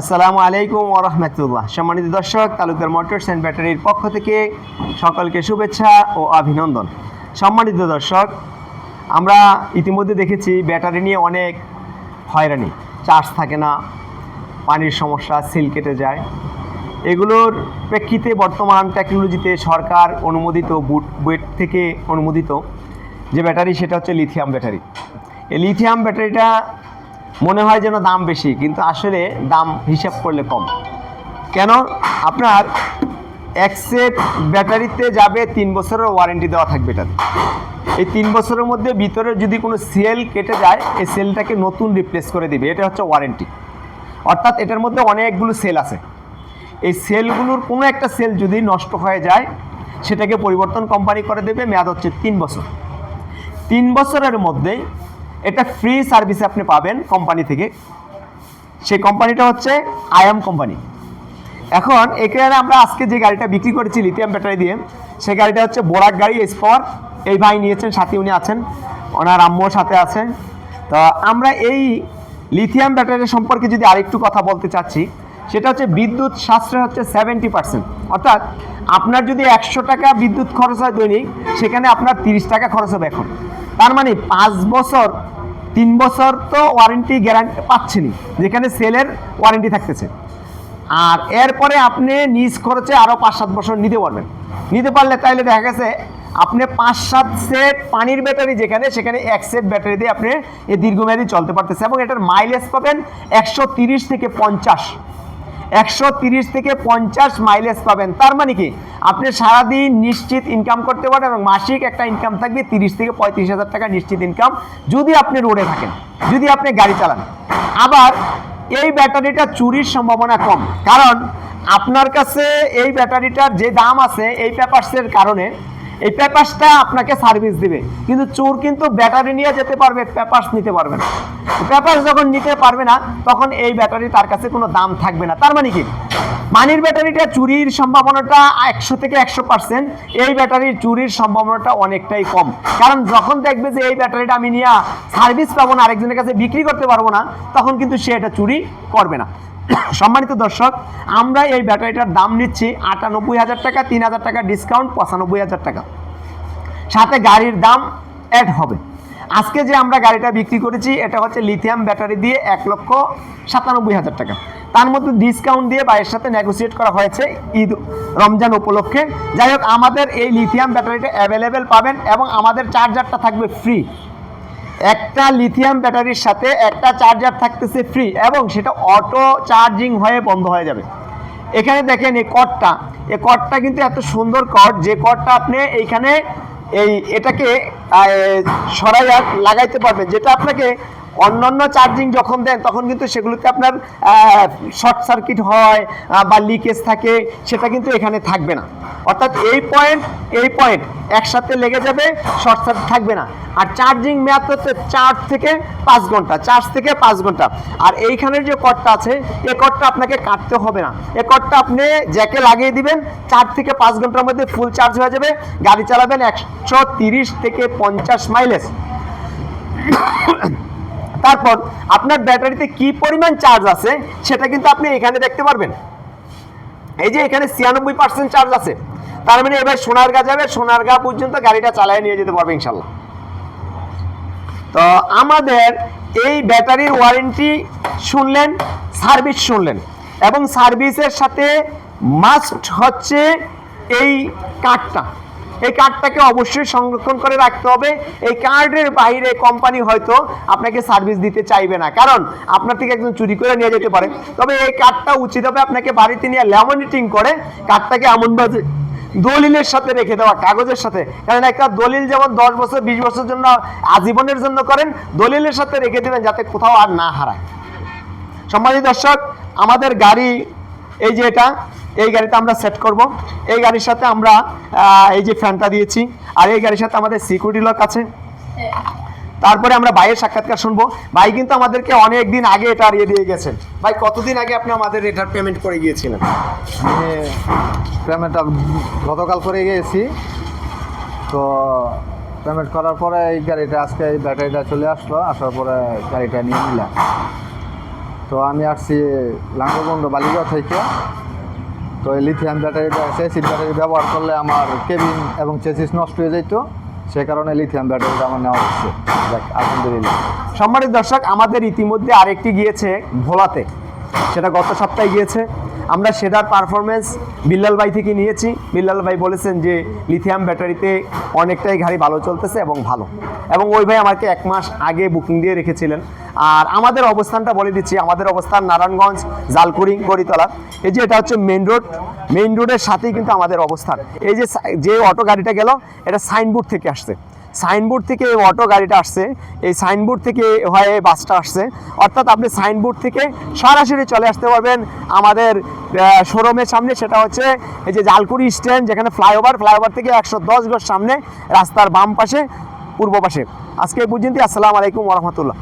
আসসালামু আলাইকুম ওরহমতুল্লাহ সম্মানিত দর্শক, তালুকদার মোটরস অ্যান্ড ব্যাটারির পক্ষ থেকে সকলকে শুভেচ্ছা ও অভিনন্দন। সম্মানিত দর্শক, আমরা ইতিমধ্যে দেখেছি ব্যাটারি নিয়ে অনেক হয়রানি। চার্জ থাকে না, পানির সমস্যা, সিল কেটে যায়। এগুলোর প্রেক্ষিতে বর্তমান টেকনোলজিতে সরকার অনুমোদিত, বুট বুয়েট থেকে অনুমোদিত যে ব্যাটারি, সেটা হচ্ছে লিথিয়াম ব্যাটারি। এই লিথিয়াম ব্যাটারিটা মনে হয় যেন দাম বেশি, কিন্তু আসলে দাম হিসাব করলে কম। কেন? আপনার এক সেট ব্যাটারিতে যাবে তিন বছরের ওয়ারেন্টি দেওয়া থাকবে এটাতে। এই তিন বছরের মধ্যে ভিতরে যদি কোনো সেল কেটে যায়, এই সেলটাকে নতুন রিপ্লেস করে দিবে। এটা হচ্ছে ওয়ারেন্টি অর্থাৎ এটার মধ্যে অনেকগুলো সেল আছে। এই সেলগুলোর কোনো একটা সেল যদি নষ্ট হয়ে যায়, সেটাকে পরিবর্তন কোম্পানি করে দেবে, মেয়াদ হচ্ছে তিন বছর। তিন বছরের মধ্যেই এটা ফ্রি সার্ভিস আপনি পাবেন কোম্পানি থেকে। সেই কোম্পানিটা হচ্ছে আয়াম কোম্পানি এখন এখানে আমরা আজকে যে গাড়িটা বিক্রি করেছি লিথিয়াম ব্যাটারি দিয়ে, সেই গাড়িটা হচ্ছে বোরাক গাড়ি স্পাওয়ার এই ভাই নিয়েছেন, সাথে উনি আছেন। ওনার আম্মুর সাথে আছেন। তো আমরা এই লিথিয়াম ব্যাটারি সম্পর্কে যদি আরেকটু কথা বলতে চাচ্ছি, সেটা হচ্ছে বিদ্যুৎ সাশ্রয় হচ্ছে সেভেন্টি পার্সেন্ট অর্থাৎ আপনার যদি একশো টাকা বিদ্যুৎ খরচ হয় দৈনিক, সেখানে আপনার তিরিশ টাকা খরচ হবে এখন। তার মানে পাঁচ বছর তিন বছর তো ওয়ারেন্টি গ্যারান্টি পাচ্ছেনি যেখানে সেলের ওয়ারেন্টি থাকতেছে। আর এরপরে আপনি নিজ খরচে আরও পাঁচ সাত বছর নিতে পারবেন। নিতে পারলে তাইলে দেখা গেছে, আপনি পাঁচ সাত সেট পানির ব্যাটারি যেখানে, সেখানে এক সেট ব্যাটারি দিয়ে আপনি এই দীর্ঘমেয়াদী চলতে পারতেছে এবং এটার মাইলেজ পাবেন একশো থেকে পঞ্চাশ। একশো তিরিশ থেকে পঞ্চাশ মাইলেজ পাবেন। তার মানে কি? আপনি সারাদিন নিশ্চিত ইনকাম করতে পারেন এবং মাসিক একটা ইনকাম থাকবে তিরিশ থেকে পঁয়ত্রিশ হাজার টাকা নিশ্চিত ইনকাম যদি আপনি রোডে থাকেন, যদি আপনি গাড়ি চালান। আবার এই ব্যাটারিটা চুরির সম্ভাবনা কম। কারণ আপনার কাছে এই ব্যাটারিটার যে দাম আছে, এই পেপারসের কারণে এই পেপারসটা আপনাকে সার্ভিস দিবে। কিন্তু চোর কিন্তু ব্যাটারি নিয়ে যেতে পারবে, পেপারস নিতে পারবে না। পেপারস যখন নিতে পারবে না, তখন এই ব্যাটারি তার কাছে কোনো দাম থাকবে না। তার মানে কি? মানির ব্যাটারিটা চুরির সম্ভাবনাটা একশো থেকে একশো পার্সেন্ট এই ব্যাটারির চুরির সম্ভাবনাটা অনেকটাই কম। কারণ যখন দেখবে যে এই ব্যাটারিটা আমি নিয়ে সার্ভিস পাবো না, আরেকজনের কাছে বিক্রি করতে পারব না, তখন কিন্তু সে এটা চুরি করবে না। সম্মানিত দর্শক, আমরা এই ব্যাটারিটার দাম নিচ্ছি আটানব্বই হাজার টাকা, তিন হাজার টাকা ডিসকাউন্ট পঁচানব্বই হাজার টাকা। সাথে গাড়ির দাম অ্যাড হবে। আজকে যে আমরা গাড়িটা বিক্রি করেছি, এটা হচ্ছে লিথিয়াম ব্যাটারি দিয়ে এক লক্ষ সাতানব্বই হাজার টাকা। তার মধ্যে ডিসকাউন্ট দিয়ে বাইরের সাথে নেগোসিয়েট করা হয়েছে ঈদ, রমজান উপলক্ষে। যাই হোক, আমাদের এই লিথিয়াম ব্যাটারিটা অ্যাভেলেবেল পাবেন এবং আমাদের চার্জারটা থাকবে ফ্রি একটা লিথিয়াম ব্যাটারির সাথে একটা চার্জার থাকতেছে ফ্রি এবং সেটা অটো চার্জিং হয়ে বন্ধ হয়ে যাবে। এখানে দেখেন এই কটটা এই কটটা কিন্তু এত সুন্দর কট যে কটটা আপনি এইখানে এই এটাকে সরাইয়া লাগাইতে পারবেন, যেটা আপনাকে অন্যান্য চার্জিং যখন দেন, তখন কিন্তু সেগুলোতে আপনার শর্ট সার্কিট হয় বা লিকেজ থাকে, সেটা কিন্তু এখানে থাকবে না। অর্থাৎ এই পয়েন্ট এই পয়েন্ট একসাথে লেগে যাবে শর্ট সার্কিট থাকবে না। আর চার্জিং মেয়াদ হচ্ছে চার থেকে পাঁচ ঘণ্টা চার্জ থেকে পাঁচ ঘণ্টা। আর এইখানের যে কটটা আছে এই কটটা আপনাকে কাটতে হবে না। এই কটটা আপনি জ্যাকে লাগিয়ে দিবেন, চার থেকে পাঁচ ঘণ্টার মধ্যে ফুল চার্জ হয়ে যাবে। গাড়ি চালাবেন একশো তিরিশ থেকে পঞ্চাশ মাইলেজ তারপর আপনার ব্যাটারিতে কি পরিমাণ চার্জ আছে সেটা কিন্তু আপনি এখানে দেখতে পারবেন। এই যে এখানে ছিয়ানব্বই পার্সেন্ট চার্জ আছে। তার মানে এবার সোনারগা যাবে সোনারগা পর্যন্ত গাড়িটা চালায় নিয়ে যেতে পারবে ইনশাল্লাহ তো আমাদের এই ব্যাটারির ওয়ারেন্টি শুনলেন সার্ভিস শুনলেন এবং সার্ভিসের সাথে মাস্ট হচ্ছে এই কার্ডটা এই কার্ডটাকে অবশ্যই সংরক্ষণ করে রাখতে হবে। এই কার্ডের বাইরে কোম্পানি হয়তো আপনাকে সার্ভিস দিতে চাইবে না। কারণ আপনার থেকে একজন চুরি করে নিয়ে যেতে পারে। তবে এই কার্ডটা উচিত হবে আপনাকে বাড়িতে নিয়ে ল্যামিনেটিং করে কার্ডটাকে এমনভাবে দলিলের সাথে রেখে দেওয়া, কাগজের সাথে। কারণ একটা দলিল যেমন দশ বছর, বিশ বছর জন্য আজীবনের জন্য করেন, দলিলের সাথে রেখে দেবেন যাতে কোথাও আর না হারায়। সম্মানিত দর্শক, আমাদের গাড়ি, এই যে এটা এই গাড়িটা আমরা সেট করব। এই গাড়ির সাথে আমরা এই যে ফ্যানটা দিয়েছি, আর এই গাড়ির সাথে আমাদের সিকিউরিটি লক আছে। তারপরে আমরা ভাইয়ের সাক্ষাৎকার শুনব। ভাই কিন্তু আমাদেরকে অনেক দিন আগে এটা ইয়ে দিয়ে গেছেন ভাই, কতদিন আগে আপনি আমাদের এটার পেমেন্ট করে গিয়েছিলেন? পেমেন্টটা গতকাল করে গিয়েছি। তো পেমেন্ট করার পরে এই গাড়িটা আজকে এই ব্যাটারিটা চলে আসলো। আসার পরে গাড়িটা নিয়ে নিলাম। তো আমি আসছি লাঙ্গবন্ধ বালিগাঁও থেকে। তো এই লিথিয়াম ব্যাটারি সিট ব্যাটারি ব্যবহার করলে আমার কেবিন এবং চেসিস নষ্ট হয়ে যেত সে কারণে লিথিয়াম ব্যাটারিটা আমার নেওয়া হচ্ছে যাক, আলহামদুলিল্লাহ। সম্মানিত দর্শক আমাদের ইতিমধ্যে আরেকটি গিয়েছে ভোলাতে। সেটা গত সপ্তাহে গিয়েছে। আমরা সেটার পারফরমেন্স বিল্লাল ভাই থেকে নিয়েছি। বিল্লাল ভাই বলেছেন যে লিথিয়াম ব্যাটারিতে অনেকটাই গাড়ি ভালো চলতেছে এবং ভালো। এবং ওই ভাই আমাকে এক মাস আগে বুকিং দিয়ে রেখেছিলেন। আর আমাদের অবস্থানটা বলে দিচ্ছি, আমাদের অবস্থান নারায়ণগঞ্জ, জালকুড়ি, গড়িতলা। এই যে এটা হচ্ছে মেইন রোড মেইন রোডের সাথেই কিন্তু আমাদের অবস্থান। এই যে যে অটো গাড়িটা গেল, এটা সাইনবোর্ড থেকে আসছে। সাইনবোর্ড থেকে অটো গাড়িটা আসছে। এই সাইনবোর্ড থেকে হয়ে বাসটা আসছে। অর্থাৎ আপনি সাইনবোর্ড থেকে সরাসরি চলে আসতে পারবেন আমাদের শোরুমের সামনে। সেটা হচ্ছে এই যে জালকুড়ি স্ট্যান্ড, যেখানে ফ্লাইওভার ফ্লাইওভার থেকে একশো দশ গজ সামনে রাস্তার বাম পাশে, পূর্ব পাশে। আজকে পর্যন্ত আসসালামু আলাইকুম রহমতুল্লাহ।